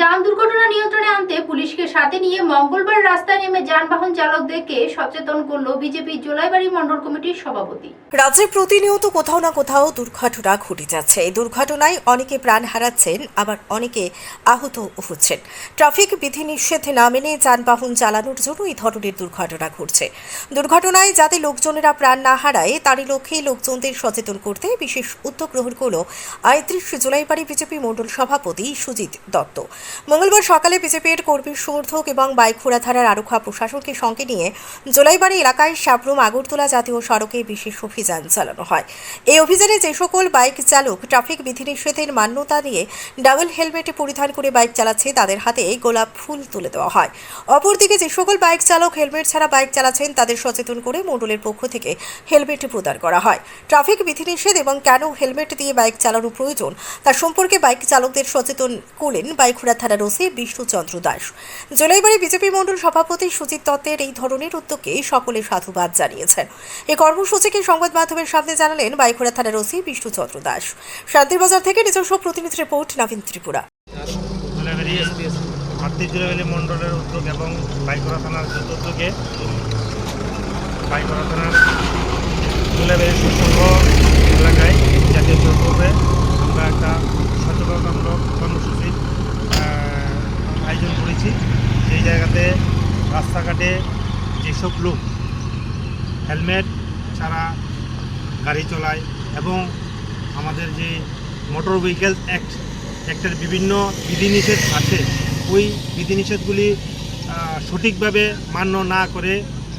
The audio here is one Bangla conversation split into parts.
যান দুর্ঘটনা নিয়ন্ত্রণে আনতে পুলিশকে সাথে নিয়ে মঙ্গলবার রাস্তায় নেমে যানবাহন চালকদেরকে সচেতন করল বিজেপি জোলাইবাড়ি মণ্ডল কমিটির সভাপতি। রাজ্যে প্রতিনিয়ত কোথাও না কোথাও দুর্ঘটনা ঘটে যাচ্ছে। এই দুর্ঘটনায় অনেকে প্রাণ হারাচ্ছেন, আবার অনেকে আহত হচ্ছেন। ট্রাফিক বিধি বিধিনিষেধ না মেনে যানবাহন চালানোর জন্য এই ধরনের দুর্ঘটনা ঘটছে। দুর্ঘটনায় যাতে লোকজনেরা প্রাণ না হারায়, তারই লক্ষ্যে লোকজনদের সচেতন করতে বিশেষ উদ্যোগ গ্রহণ করল আয়ত্রিশ জুলাইবাড়ি বিজেপি মণ্ডল সভাপতি সুজিত দত্ত। মঙ্গলবার সকালে বিজেপির কর্মী সমর্থক এবং বাইখোড়া থানার আরক্ষা প্রশাসনকে সঙ্গে নিয়ে জোলাইবাড়ি এলাকায় সাবরুম আগরতলা জাতীয় সড়কে বিশেষ অভিযান চালানো হয়। এই অভিযানে যে সকল বাইক চালক ট্রাফিক বিধিনিষেধের মান্যতা নিয়ে ডাবল হেলমেট পরিধান করে বাইক চালাচ্ছে, তাদের হাতে গোলাপ ফুল তুলে দেওয়া হয়। অপরদিকে যে সকল বাইক চালক হেলমেট ছাড়া বাইক চালাচ্ছেন, তাদের সচেতন করে মণ্ডলের পক্ষ থেকে হেলমেট প্রদান করা হয়। ট্রাফিক বিধিনিষেধ এবং কেন হেলমেট দিয়ে বাইক চালানো প্রয়োজন তার সম্পর্কে বাইক চালকদের সচেতন করলেন বাইখুড়া থানার ওসি বিষ্ণুচন্দ্র দাস। জোলাইবাড়ি বিজেপি মণ্ডল সভাপতি সুজিত দত্তের এই ধরনের উদ্যোগকে সকলে সাধুবাদ জানিয়েছেন। এই কর্মসূচিকে সংবাদ মাধ্যমের সামনে জানালেন বাইখুড়া থানার ওসি বিষ্ণুচন্দ্র দাস। শান্তিরবাজার থেকে নিজস্ব প্রতিনিধি রিপোর্ট, নবীন ত্রিপুরা। উদ্যোগ এবং বাইকরা থানার উদ্যোগে থানার এলাকায় জাতীয় জায়গাতে রাস্তাঘাটে যেসব লোক হেলমেট ছাড়া গাড়ি চলায় এবং আমাদের যে মোটর ভেহিকেল অ্যাক্ট, অ্যাক্টের বিভিন্ন বিধিনিষেধ আছে, ওই বিধিনিষেধগুলি সঠিকভাবে মান্য না করে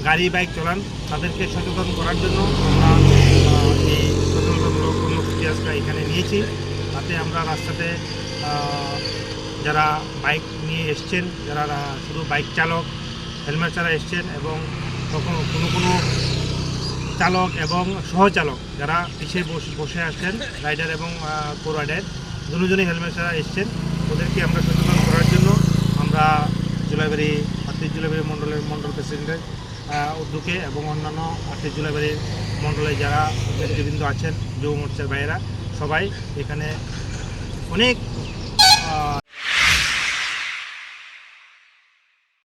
গাড়ি, বাইক চালান, তাদেরকে সচেতন করার জন্য আমরা এই সচেতনতামূলক কর্মসূচি আজকে এখানে নিয়েছি। তাতে আমরা রাস্তাতে যারা বাইক নিয়ে এসছেন, যারা শুধু বাইক চালক, হেলমেট ছাড়া এসছেন এবং তখন কোনো কোনো চালক এবং সহচালক যারা পিছিয়ে বসে আসছেন রাইডার এবং কো রাইডার, দুজনেই হেলমেট ছাড়া এসছেন। ওদেরকে আমরা সচেতন করার জন্য আমরা জুলাইবাড়ি আর্থিক জুলাইবাড়ি মণ্ডলের মণ্ডল প্রেসিডেন্টের উদ্যোগে এবং অন্যান্য আর্থিক জুলাইবাড়ির মণ্ডলে যারা নেতৃবৃন্দ আছেন, যুব মোর্চার ভাইয়েরা, সবাই এখানে অনেক